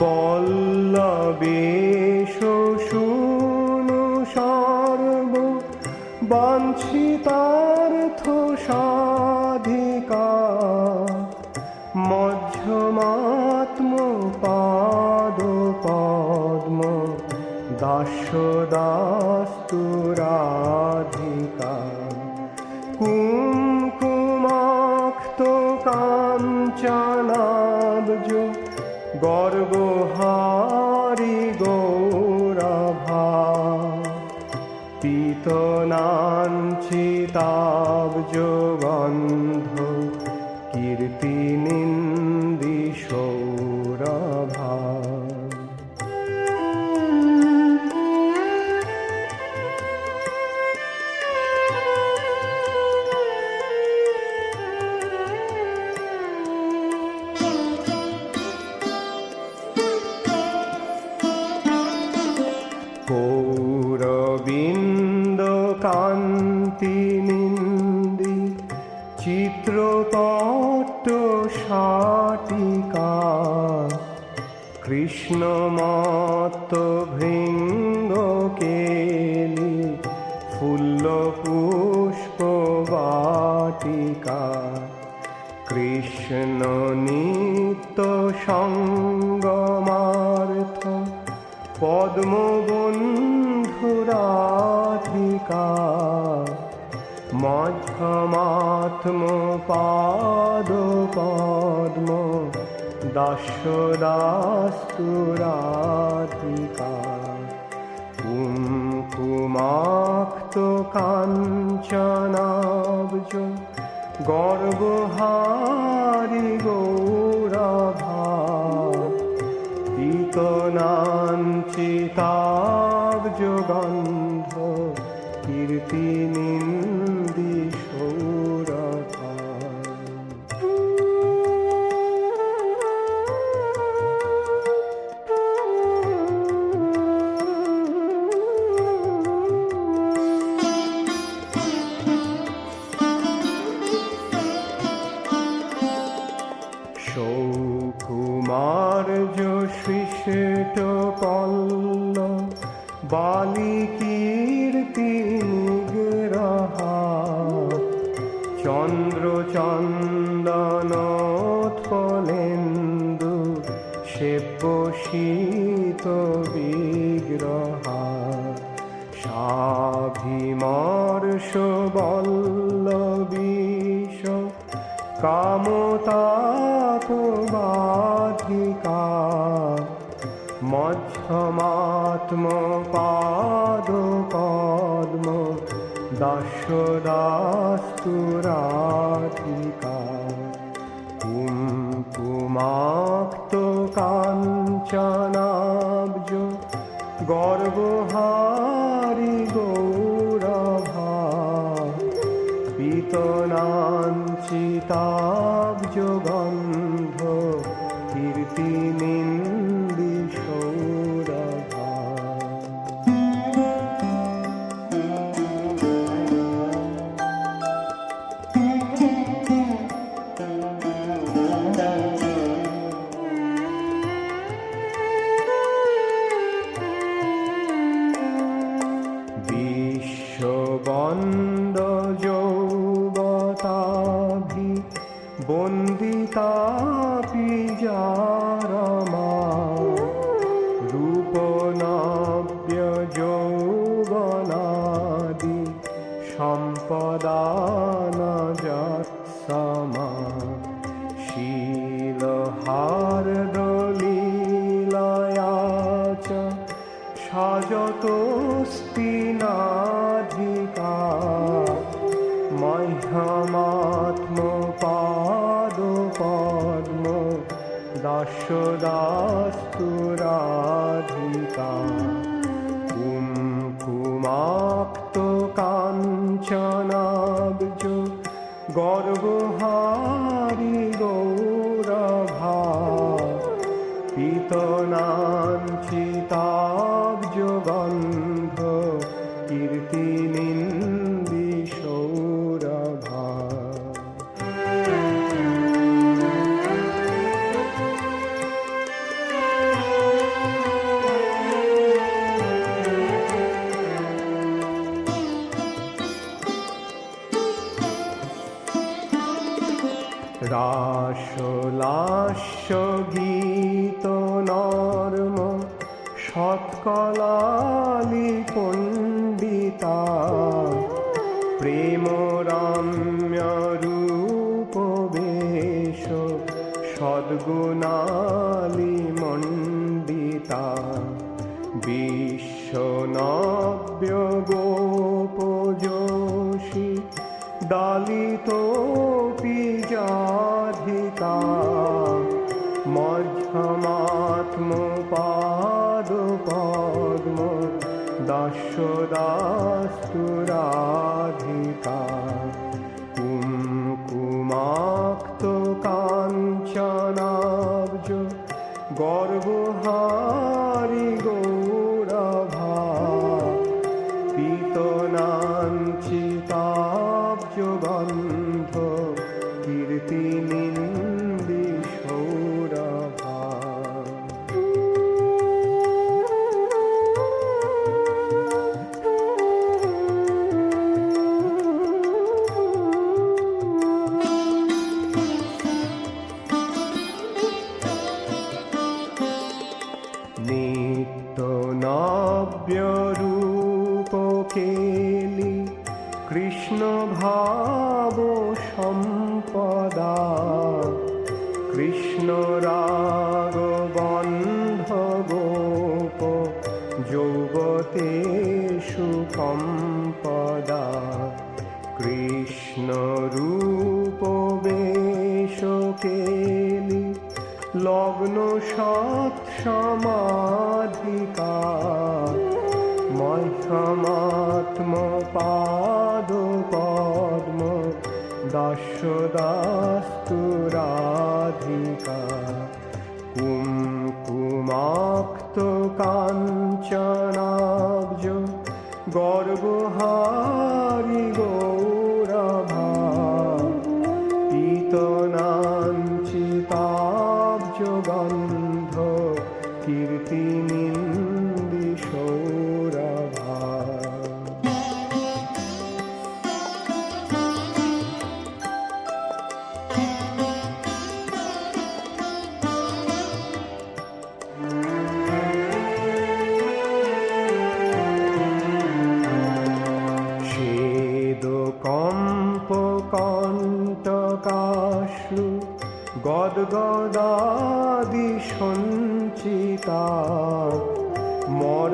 বল্লবেশ শুনু সর্ব বাঞ্ছিতার্থ সাধিকা। মধ্যমাত্ম পাদ পদ্ম দাস্য দাস্তুরাধিকা কুমকুমাক্ত কাঞ্চনাব্জ গর্বহারি গৌরভা পীতনাঞ্চিতাব্জ কৃষ্ণমত্ত ভৃঙ্গ কেলি ফুল্ল পুষ্প বাটিকা। কৃষ্ণ নিত্য সঙ্গমার্থ পদ্মবন্ধুরাধিকা মধ্যমাত্ম পাদ পদ্ম দাস্য দাস্তুরাধিকা কুমকুমাক্ত কাঞ্চনাব্জ গর্বহারি গৌরভা। পীতনাঞ্চিতাব্জ গন্ধ কীর্তি সৃষ্ট পল্ল বালিকীর্তি নিগ্রহা চন্দ্র চন্দন ফলেন্দু সেব্য শীত বিগ্রহা। সাভিমর্ষ বল্লবীশ কামতাপবাধিকা। মধ্যমাত্ম পাদ পদ্ম দাস্য দাস্তুরাধিকা কুমকুমাক্ত কাঞ্চনাব্জ গর্বহারি গৌরভা পীতনাঞ্চিতাব্জ গন্ধ বিশ্ববন্দ যৌবতাভি বন্দিতাপি যারমা রূপনাব্য যৌবনাদি সম্পদান যৎসমা দলীলয়া চ সাজতস্তিনাধিকা দাস্য রাধিকা। কুমকুমাক্ত কাঞ্চনাব্জ গর্বহারি রাসলাস্য গীত নর্ম সৎকলালি পণ্ডিতা। প্রেম রম্য রূপ বেশ সদ্গুণালি মণ্ডিতা। বিশ্বনব্য গোপযোষী ডালিতোপি গর্বহারি যৌবতে সুকম্পদা কৃষ্ণ রূপ বেশ কেলি লগ্ন সৎ সমাধিকা মহ্যমাত্ম পাদ পদ্ম দাস্য দাস্তুরাধিকা কুমকুমাক্ত কাঞ্চনাব্জ গর্বহারি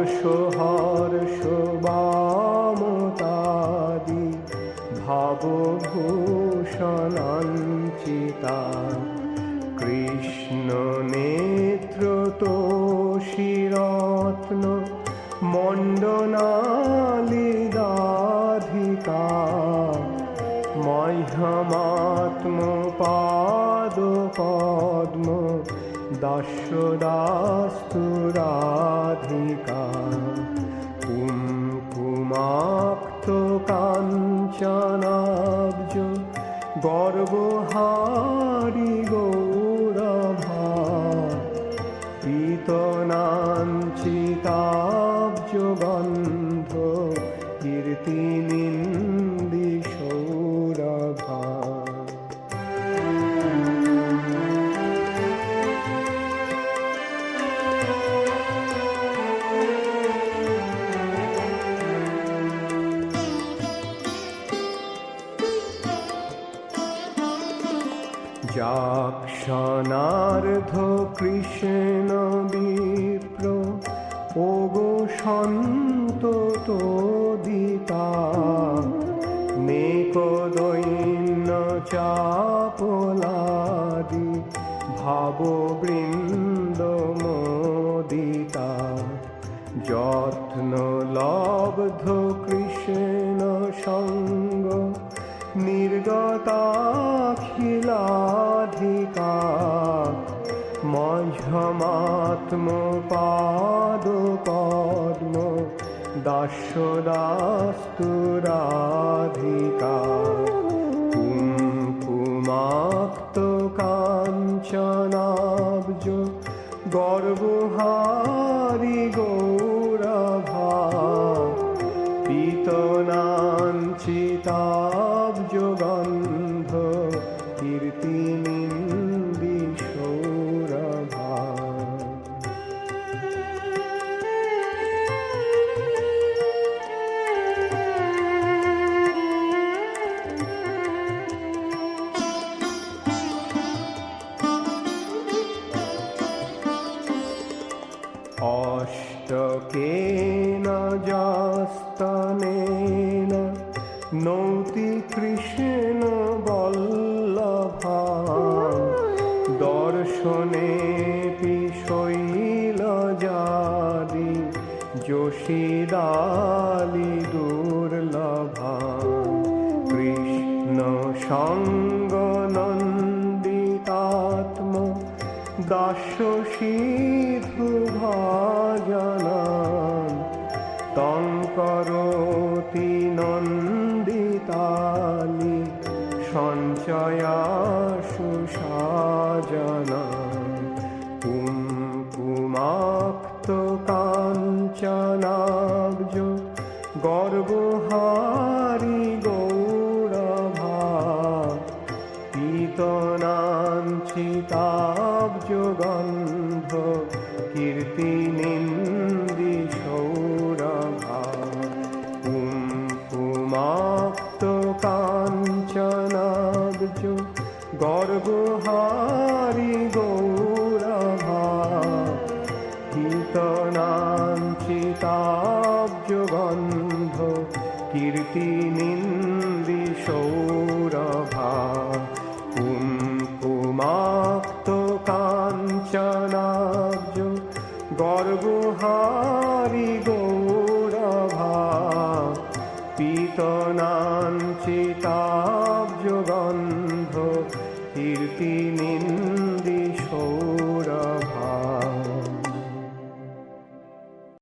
মর্ষ হর্ষ বামতাদি ভাবভূষণাঞ্চিতা। কৃষ্ণ নেত্র তোষিরত্ন মণ্ডনালিদাধিকা। মহ্যমাত্ম পাদ পদ্ম দাস্য রাধিকা কুমকুমাক্ত কাঞ্চনাব্জ গর্বহারি কৃষ্ণ বিপ্র, ওগো সন্ত তোদিতা নেক দৈন্য চাপলাদি ভাব বৃন্দ মোদিতা। যত্ন, লব্ধ কৃষ্ণ সঙ্গ নির্গতাখিলাধিকা মঝ অধমাত্ম পাদ পদ্ম দাস্যদাস্তুরাধিকা কুঙ্কুমাক্ত কাঞ্চনাব্জ গর্বহারি গৌরভা পীতনাঞ্চিতাব্জ গন্ধ কীর্তিনিন্দি নৌতি কৃষ্ণ বল্লভা দর্শনে পিশৈল যাদি যোশী যোশীদালি পীতনাঞ্চিতাব্জ গন্ধ কীর্তিনিন্দি সৌরভা কুঙ্কুমাক্ত কাঞ্চনাব্জ গর্বহারি গৌরভা কীর্তনাঞ্চিতাব্জ গন্ধ কীর্তিনিন্দি সৌরভা